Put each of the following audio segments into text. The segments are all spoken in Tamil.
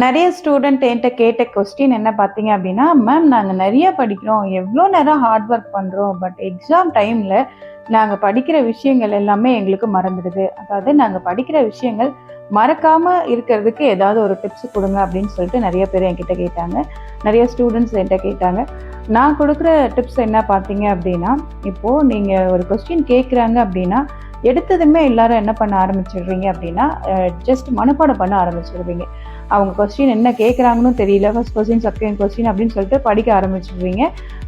நிறைய ஸ்டூடெண்ட் என்கிட்ட கேட்ட கொஸ்டின் என்ன பார்த்தீங்க அப்படின்னா மேம் நாங்கள் நிறைய படிக்கிறோம். எவ்வளோ நேரம் ஹார்ட் ஒர்க் பண்ணுறோம் பட் எக்ஸாம் டைமில் நாங்கள் படிக்கிற விஷயங்கள் எல்லாமே எங்களுக்கு மறந்துடுது. அதாவது நாங்கள் படிக்கிற விஷயங்கள் மறக்காமல் இருக்கிறதுக்கு ஏதாவது ஒரு டிப்ஸ் கொடுங்க அப்படின்னு சொல்லிட்டு நிறைய பேர் என்கிட்ட கேட்டாங்க. நிறைய ஸ்டூடெண்ட்ஸ் என்கிட்ட கேட்டாங்க. நான் கொடுக்குற டிப்ஸ் என்ன பார்த்தீங்க அப்படின்னா இப்போது நீங்கள் ஒரு கொஸ்டின் கேட்குறாங்க அப்படின்னா எடுத்ததுமே எல்லாரும் என்ன பண்ண ஆரம்பிச்சிடுறீங்க அப்படின்னா ஜஸ்ட் மனப்பாடம் பண்ண ஆரம்பிச்சிடுவீங்க. அவங்க கொஸ்டின் என்ன கேட்குறாங்கன்னு தெரியல. ஃபஸ்ட் கொஸ்டின் செகண்ட் கொஸ்டின் அப்படின்னு சொல்லிட்டு படிக்க ஆரம்பிச்சிடுவீங்க.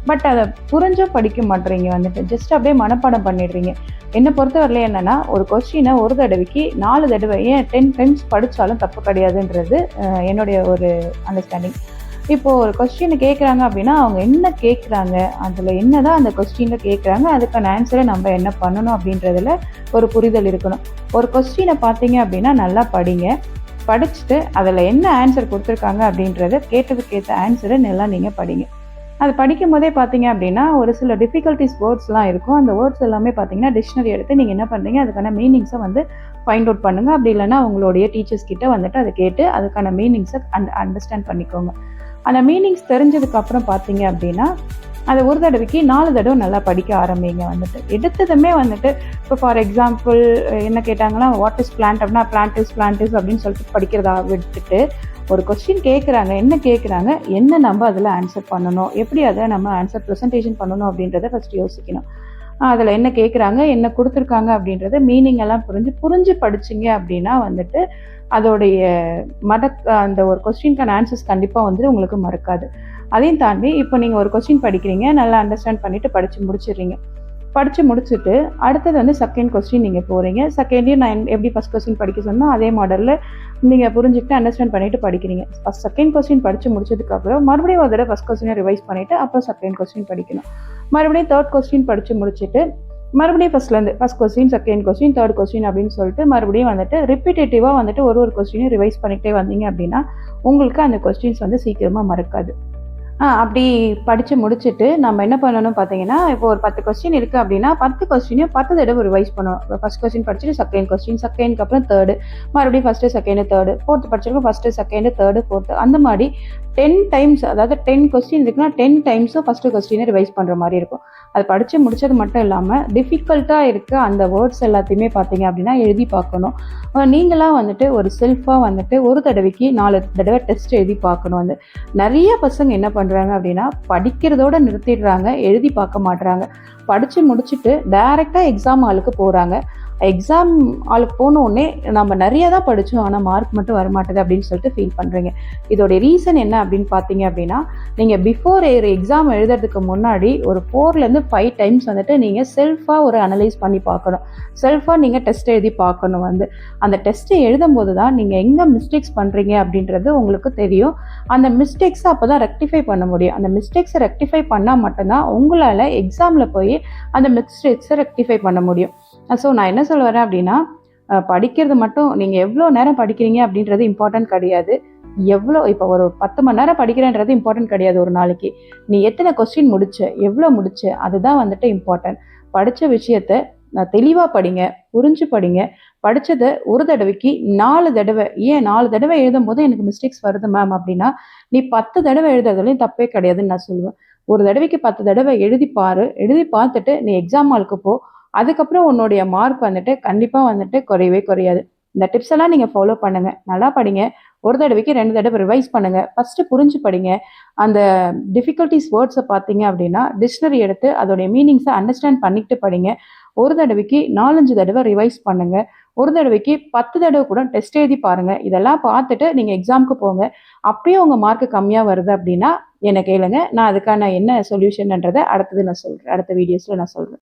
பட் அதை புரிஞ்சும் படிக்க மாட்டேறீங்க வந்துட்டு. ஜஸ்ட் அப்படியே மனப்பாடம் பண்ணிடுறீங்க. என்னை பொறுத்தவரையில என்னென்னா ஒரு கொஸ்டினை ஒரு தடவைக்கு நாலு தடவை ஏன் டென் டைம்ஸ் படித்தாலும் தப்பு கிடையாதுன்றது என்னுடைய ஒரு அண்டர்ஸ்டாண்டிங் இப்போ ஒரு கொஸ்டினை கேட்குறாங்க அப்படின்னா அவங்க என்ன கேட்குறாங்க அதில் என்னதான் அந்த கொஸ்டினில் கேட்குறாங்க அதுக்கான ஆன்சரை நம்ம என்ன பண்ணணும் அப்படின்றதுல ஒரு புரிதல் இருக்கணும். ஒரு கொஸ்டினை பார்த்தீங்க அப்படின்னா நல்லா படிங்க. படிச்சுட்டு அதில் என்ன ஆன்சர் கொடுத்துருக்காங்க அப்படின்றத கேட்டதுக்கேற்ற ஆன்சரை நல்லா நீங்கள் படிங்க. அது படிக்கும் போதே பார்த்தீங்க அப்படின்னா ஒரு சில டிஃபிகல்ட்டிஸ் வேர்ட்ஸ்லாம் இருக்கும். அந்த வேர்ட்ஸ் எல்லாமே பார்த்தீங்கன்னா டிக்ஷனரி எடுத்து நீங்கள் என்ன பண்ணுறீங்க அதுக்கான மீனிங்ஸை வந்து ஃபைண்ட் அவுட் பண்ணுங்கள் அப்படி இல்லைன்னா உங்களுடைய டீச்சர்ஸ் கிட்ட வந்துட்டு அதை கேட்டு அதுக்கான மீனிங்ஸை அண்ட் அண்டர்ஸ்டாண்ட் பண்ணிக்கோங்க. அந்த மீனிங்ஸ் தெரிஞ்சதுக்கு அப்புறம் பார்த்தீங்க அப்படின்னா அதை ஒரு தடவைக்கு நாலு தடவை நல்லா படிக்க ஆரம்பிங்க வந்துட்டு. எடுத்ததுமே வந்துட்டு இப்போ ஃபார் எக்ஸாம்பிள் என்ன கேட்டாங்கன்னா வாட் இஸ் பிளான்ட் அப்படின்னா பிளான்ட் இஸ் பிளான்ட் இஸ் அப்படின்னு சொல்லிட்டு படிக்கிறதா விட்டுட்டு ஒரு கொஸ்டின் கேட்குறாங்க என்ன கேட்குறாங்க என்ன நம்ம அதில் ஆன்சர் பண்ணணும் எப்படி அதை நம்ம ஆன்சர் ப்ரெசன்டேஷன் பண்ணணும் அப்படின்றத ஃபஸ்ட் யோசிக்கணும். அதில் என்ன கேட்குறாங்க என்ன கொடுத்துருக்காங்க அப்படின்றத மீனிங் எல்லாம் புரிஞ்சு புரிஞ்சு படிச்சிங்க அப்படின்னா வந்துட்டு அதோடைய மத அந்த ஒரு கொஸ்டின்கான ஆன்சர்ஸ் கண்டிப்பாக வந்து உங்களுக்கு மறக்காது. அதையும் தாண்டி இப்போ நீங்கள் ஒரு கொஸ்டின் படிக்கிறீங்க நல்லா அண்டர்ஸ்டாண்ட் பண்ணிட்டு படித்து முடிச்சிடுறீங்க. படித்து முடிச்சுட்டு அடுத்தது வந்து செகண்ட் கொஸ்டின் நீங்கள் போகிறீங்க செகண்டையும் நான் எப்படி ஃபஸ்ட் கொஸ்டின் படிக்க சொன்னோம் அதே மாடலில் நீங்கள் புரிஞ்சுக்கிட்டு அண்டர்ஸ்டாண்ட் பண்ணிட்டு படிக்கிறீங்க. ஃபஸ்ட் செகண்ட் கொஸ்டின் படித்து முடிச்சதுக்கப்புறம் மறுபடியும் ஒரு தடவை ஃபஸ்ட் கொஸ்டினை ரிவைஸ் பண்ணிவிட்டு அப்புறம் செகண்ட் கொஸ்டின் படிக்கணும். மறுபடியும் தேர்ட் கொஸ்டின் படித்து முடிச்சுட்டு மறுபடியும் ஃபஸ்ட்லேருந்து first question second question third question அப்படின்னு சொல்லிட்டு மறுபடியும் வந்துட்டு ரிப்பீட்டேட்டிவாக வந்துட்டு ஒரு ஒரு கொஸ்டினையும் ரிவைஸ் பண்ணிக்கிட்டே வந்தீங்க அப்படின்னா உங்களுக்கு அந்த கொஸ்டின்ஸ் வந்து சீக்கிரமாக மறக்காது. அப்படி படித்து முடிச்சுட்டு நம்ம என்ன பண்ணணும் பார்த்தீங்கன்னா இப்போ ஒரு பத்து கொஸ்டின் இருக்குது அப்படின்னா பத்து கொஸ்டினையும் பத்து தடவை ரிவைஸ் பண்ணணும். ஃபஸ்ட் கொஸ்டின் படிச்சுட்டு செகண்ட் கொஸ்டின் செகண்ட்க்கு அப்புறம் தேர்டு மறுபடியும் ஃபஸ்ட்டு செகண்டு தேர்டு ஃபோர்த்து படிச்சிருக்கோம் ஃபஸ்ட்டு செகண்டு தேர்டு ஃபோர்த்து அந்த மாதிரி டென் டைம்ஸ் அதாவது டென் கொஸ்டின் இருக்குன்னா டென் டைம்ஸும் ஃபஸ்ட்டு கொஸ்டினை ரிவைஸ் பண்ணுற மாதிரி இருக்கும். அது படித்து முடிச்சது மட்டும் இல்லாமல் டிஃபிகல்ட்டாக இருக்க அந்த வேர்ட்ஸ் எல்லாத்தையுமே பார்த்தீங்க அப்படின்னா எழுதி பார்க்கணும். நீங்களாம் வந்துட்டு ஒரு செல்ஃபாக வந்துட்டு ஒரு தடவைக்கு நாலு தடவை டெஸ்ட் எழுதி பார்க்கணும். வந்து நிறைய பசங்க என்ன பண்ணுறாங்க அப்படின்னா படிக்கிறதோட நிறுத்திடுறாங்க எழுதி பார்க்க மாட்றாங்க. படித்து முடிச்சுட்டு டைரெக்டாக எக்ஸாம் ஆளுக்கு போகிறாங்க எக்ஸாம் ஆளுக்கு போன உடனே நம்ம நிறைய தான் படித்தோம் ஆனால் மார்க் மட்டும் வரமாட்டேது அப்படின்னு சொல்லிட்டு ஃபீல் பண்ணுறீங்க இதோடைய ரீசன் என்ன அப்படின்னு பார்த்தீங்க அப்படின்னா நீங்கள் பிஃபோர் ஒரு எக்ஸாம் எழுதுறதுக்கு முன்னாடி ஒரு ஃபோர்லேருந்து ஃபைவ் டைம்ஸ் வந்துட்டு நீங்கள் செல்ஃபாக ஒரு அனலைஸ் பண்ணி பார்க்கணும். செல்ஃபாக நீங்கள் டெஸ்ட் எழுதி பார்க்கணும் வந்து. அந்த டெஸ்ட்டை எழுதும் போது தான் நீங்கள் எங்கே மிஸ்டேக்ஸ் பண்ணுறீங்க அப்படின்றது உங்களுக்கு தெரியும். அந்த மிஸ்டேக்ஸை அப்போ தான் ரெக்டிஃபை பண்ண முடியும். அந்த மிஸ்டேக்ஸை ரெக்டிஃபை பண்ணால் மட்டும்தான் உங்களால் எக்ஸாமில் போய் அந்த மிஸ்டேக்ஸை ரெக்டிஃபை பண்ண முடியும். ஸோ நான் என்ன சொல்ல வரேன் அப்படின்னா படிக்கிறது மட்டும் நீங்கள் எவ்வளோ நேரம் படிக்கிறீங்க அப்படின்றது இம்பார்ட்டன்ட் கிடையாது. எவ்வளோ இப்போ ஒரு பத்து மணி நேரம் படிக்கிறேன்றது இம்பார்ட்டன்ட் கிடையாது ஒரு நாளைக்கு. நீ எத்தனை கொஸ்டின் முடிச்ச எவ்வளோ முடிச்ச அதுதான் வந்துட்டு இம்பார்ட்டன்ட் படித்த விஷயத்த நான் தெளிவாக படிங்க புரிஞ்சு படிங்க. படித்ததை ஒரு தடவைக்கு நாலு தடவை ஏன் நாலு தடவை எழுதும் போது எனக்கு மிஸ்டேக்ஸ் வருது மேம் அப்படின்னா நீ பத்து தடவை எழுதுறதுலையும் தப்பே கிடையாதுன்னு நான் சொல்லுவேன். ஒரு தடவைக்கு பத்து தடவை எழுதி பாரு எழுதி பார்த்துட்டு நீ எக்ஸாம் ஹாலுக்கு போ. அதுக்கப்புறம் உன்னுடைய மார்க் வந்துட்டு கண்டிப்பாக வந்துட்டு குறையவே குறையாது. இந்த டிப்ஸ் எல்லாம் நீங்கள் ஃபாலோ பண்ணுங்கள் நல்லா படிங்க. ஒரு தடவைக்கு ரெண்டு தடவை ரிவைஸ் பண்ணுங்க. ஃபர்ஸ்ட் புரிஞ்சு படிங்க. அந்த டிஃபிகல்ட்டிஸ் வேர்ட்ஸை பார்த்தீங்க அப்படின்னா டிக்ஷனரி எடுத்து அதோடைய மீனிங்ஸை அண்டர்ஸ்டாண்ட் பண்ணிக்கிட்டு படிங்க. ஒரு தடவைக்கு நாலஞ்சு தடவை ரிவைஸ் பண்ணுங்க. ஒரு தடவைக்கு பத்து தடவை கூட டெஸ்ட் எழுதி பாருங்க. இதெல்லாம் பார்த்துட்டு நீங்க எக்ஸாமுக்கு போங்க. அப்பயும் உங்க மார்க் கம்மியாக வருது அப்படின்னா என்னை கேளுங்க. நான் அதுக்கான என்ன சொல்யூஷன்ன்றதை அடுத்தது நான் சொல்றேன். அடுத்த வீடியோஸ்ல நான் சொல்றேன்.